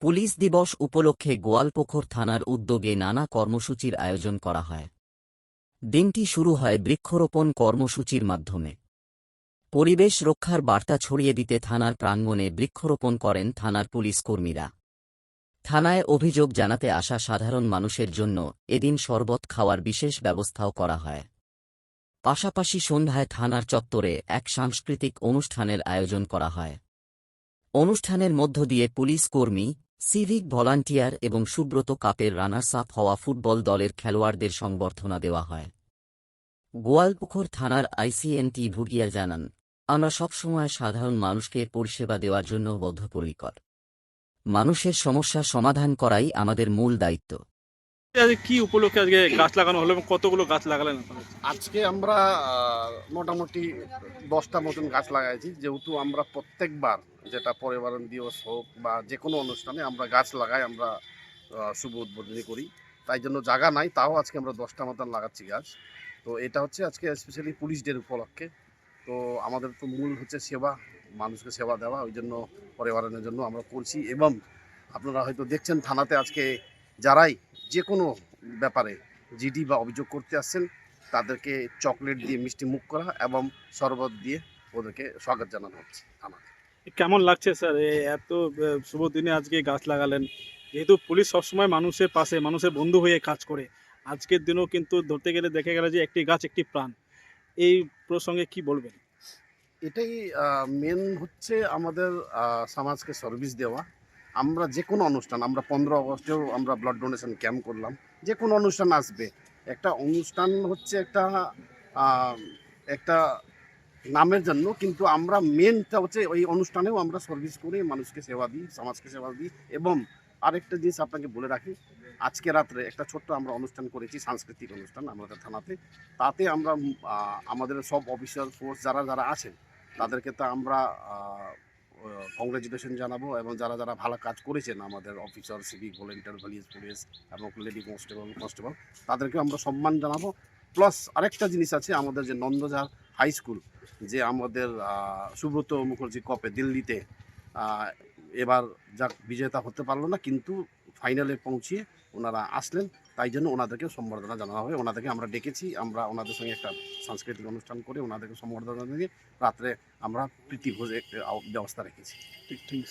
Police দিবস উপলক্ষে গোয়ালপোখর থানার উদ্যোগে নানা কর্মসূচির আয়োজন করা হয়। দিনটি শুরু হয় বৃক্ষরোপণ কর্মসূচির মাধ্যমে। পরিবেশ রক্ষার বার্তা ছড়িয়ে দিতে থানার প্রাঙ্গণে বৃক্ষরোপণ করেন থানার পুলিশ কর্মীরা। থানায় অভিযোগ জানাতে আসা সাধারণ মানুষের জন্য এদিন শরবত খাওয়ার বিশেষ ব্যবস্থাও করা হয়। পাশাপাশি সন্ধ্যায় থানার চত্বরে এক সাংস্কৃতিক অনুষ্ঠানের আয়োজন করা হয়। অনুষ্ঠানের মধ্য দিয়ে পুলিশ কর্মী সিভিক ভলান্টিয়ার এবং সুব্রত কাপের রানার্স আপ হওয়া ফুটবল দলের খেলোয়াড়দের সংবর্ধনা দেওয়া হয়। গোয়ালপুখর থানার আইসিএনটি ভুগিয়া জানান, আমরা সবসময় সাধারণ মানুষকে পরিষেবা দেওয়ার জন্য বদ্ধপরিকর। মানুষের সমস্যা সমাধান করাই আমাদের মূল দায়িত্ব। কি উপলক্ষে আজকে গাছ লাগানো হলো এবং কতগুলো গাছ লাগালেন আজকে আমরা মোটামুটি দশটা মতন গাছ লাগাইছি। যেহেতু আমরা প্রত্যেকবার যেটা পরিবারণ দিবস হোক বা যে কোনো অনুষ্ঠানে আমরা গাছ লাগাই, আমরা শুভ উদ্বোধনী করি। তাই জন্য জায়গা নাই, তাও আজকে আমরা দশটা মতন লাগাচ্ছি গাছ। তো এটা হচ্ছে আজকে স্পেশালি পুলিশ ডের উপলক্ষে। তো আমাদের তো মূল হচ্ছে সেবা, মানুষকে সেবা দেওয়া, ওই জন্য পরিবারের জন্য আমরা করছি। এবং আপনারা হয়তো দেখছেন থানাতে আজকে যারাই যে কোনো ব্যাপারে জিডি বা অভিযোগ করতে আসছেন তাদেরকে চকলেট দিয়ে মিষ্টি মুখ করা এবং শরবত দিয়ে ওদেরকে স্বাগত জানানো হচ্ছে আমার কেমন লাগছে স্যার? এত শুভ দিনে আজকে গাছ লাগালেন। যেহেতু পুলিশ সবসময় মানুষের পাশে মানুষের বন্ধু হয়ে কাজ করে। আজকের দিনেও কিন্তু ধরতে গেলে দেখে গেল যে একটি গাছ একটি প্রাণ। এই প্রসঙ্গে কি বলবেন? এটাই মেন হচ্ছে আমাদের সমাজকে সার্ভিস দেওয়া। আমরা যে কোনো অনুষ্ঠান, আমরা পনেরো আগস্টেও আমরা ব্লাড ডোনেশন ক্যাম্প করলাম, যে কোনো অনুষ্ঠান আসবে। একটা অনুষ্ঠান হচ্ছে একটা একটা নামের জন্য, কিন্তু আমরা মেনটা হচ্ছে ওই অনুষ্ঠানেও আমরা সার্ভিস করে মানুষকে সেবা দিই, সমাজকে সেবা দিই এবং আরেকটা জিনিস আপনাকে বলে রাখি, আজকে রাত্রে একটা ছোট্ট আমরা অনুষ্ঠান করেছি, সাংস্কৃতিক অনুষ্ঠান আমাদের থানাতে। তাতে আমরা আমাদের সব অফিসার ফোর্স যারা যারা আছেন, তাদেরকে তো আমরা কংগ্রেচুলেশন জানাব এবং যারা যারা ভালো কাজ করেছেন আমাদের officer civic volunteer village police এবং লেডি কনস্টেবল কনস্টেবল তাদেরকে আমরা সম্মান জানাব। প্লাস আরেকটা জিনিস আছে আমাদের যে নন্দঝার হাই স্কুল যে আমাদের সুব্রত মুখার্জি কপে দিল্লিতে এবার যাক বিজেতা হতে পারল না, কিন্তু ফাইনালে পৌঁছিয়ে ওনারা আসলেন। তাই জন্য ওনাদেরকে সম্বর্ধনা জানানো হবে। ওনাদেরকে আমরা ডেকেছি। আমরা ওনাদের সঙ্গে একটা সাংস্কৃতিক অনুষ্ঠান করে ওনাদেরকে সম্বর্ধনা দিয়ে রাত্রে আমরা প্রীতিভোজের ব্যবস্থা রেখেছি। ঠিক ঠিক